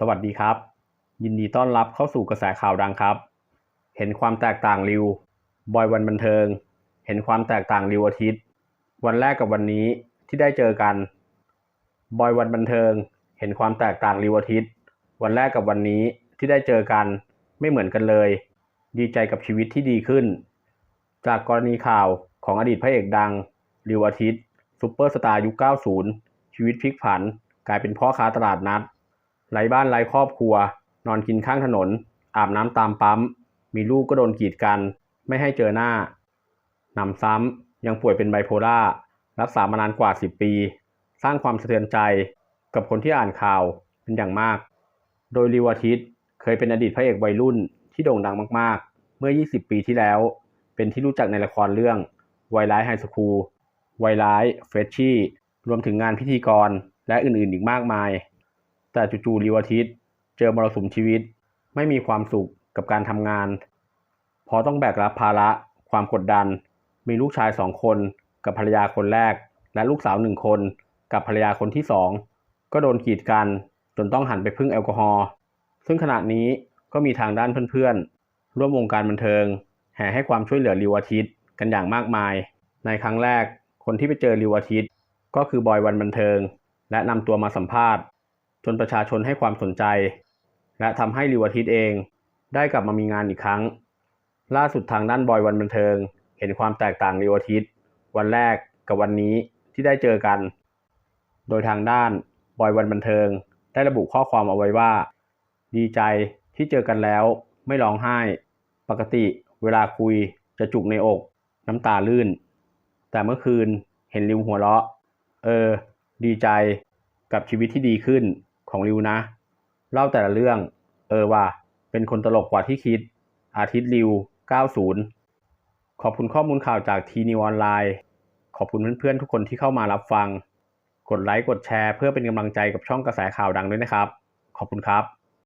สวัสดีครับ ยินดีต้อนรับเข้าสู่กระแสข่าวดังครับ เห็นความแตกต่างริว บอยวันบันเทิง เห็นความแตกต่างริวอาทิตย์ วันแรกกับวันนี้ที่ได้เจอกัน บอยวันบันเทิง เห็นความแตกต่างริวอาทิตย์ วันแรกกับวันนี้ที่ได้เจอกัน ไม่เหมือนกันเลย ดีใจกับชีวิตที่ดีขึ้น จากกรณีข่าวของอดีตพระเอกดังริวอาทิตย์ซุปเปอร์สตาร์ยุค 90 ชีวิตพลิกผัน กลายเป็นพ่อค้าตลาดนัด ไร้บ้านไร้ครอบครัว นอนกินข้างถนน อาบน้ำตามปั๊ม มีลูกก็โดนกีดกัน ไม่ให้เจอหน้านำซ้ำยังป่วยเป็นไบโพล่ารักษามานานกว่า 10 ปี สร้างความสะเทือนใจกับคนที่อ่านข่าวเป็นอย่างมาก โดยริวอาทิตเคยเป็นอดีตพระเอกวัยรุ่นที่โด่งดังมากๆ เมื่อ 20 ปีที่แล้ว เป็นที่รู้จักในละครเรื่องวัยร้ายไฮสคูลวัยร้ายเฟรชชี่ รวมถึงงานพิธีกรและอื่นๆ อีกมากมาย แต่จู่ๆริวอาทิตย์ เจอมรสุมชีวิต ไม่มีความสุขกับการทำงานเพราะต้องแบกรับภาระ ความกดดัน มีลูกชายสองคนกับภรรยาคนแรก และลูกสาวหนึ่งคนกับภรรยาคนที่สองก็โดนกีดกันจนต้องหันไปพึ่งแอลกอฮอล์ ซึ่งขณะนี้ก็มีทางด้านเพื่อนๆ ร่วมวงการบันเทิง แห่ให้ความช่วยเหลือริวอาทิตย์กันอย่างมากมาย ในครั้งแรกคนที่ไปเจอริวอาทิตย์ ก็คือบอยวันบันเทิง และนำตัวมาสัมภาษณ์ จนประชาชนให้ความสนใจ และทำให้ริวอาทิตย์เอง ได้กลับมามีงานอีกครั้ง ล่าสุดทางด้านบอยวันบันเทิง เห็นความแตกต่างริวอาทิตย์ วันแรกกับวันนี้ที่ได้เจอกัน โดยทางด้านบอยวันบันเทิง ได้ระบุข้อความเอาไว้ว่า ดีใจที่เจอกันแล้ว ไม่ร้องไห้ ปกติเวลาคุยจะจุกในอก น้ำตาลื่น แต่เมื่อคืนเห็นริวหัวเราะ เออ ดีใจกับชีวิตที่ดีขึ้น ของริวนะ เล่าแต่ละเรื่อง เออว่า เป็นคนตลกกว่าที่คิด อาทิตย์ริว 90 ขอบคุณข้อมูลข่าวจากทีนิวออนไลน์ ขอบคุณเพื่อนๆ ทุกคนที่เข้ามารับฟัง กดไลค์กดแชร์เพื่อเป็นกำลังใจกับช่องกระแสข่าวดังด้วยนะครับ ขอบคุณครับ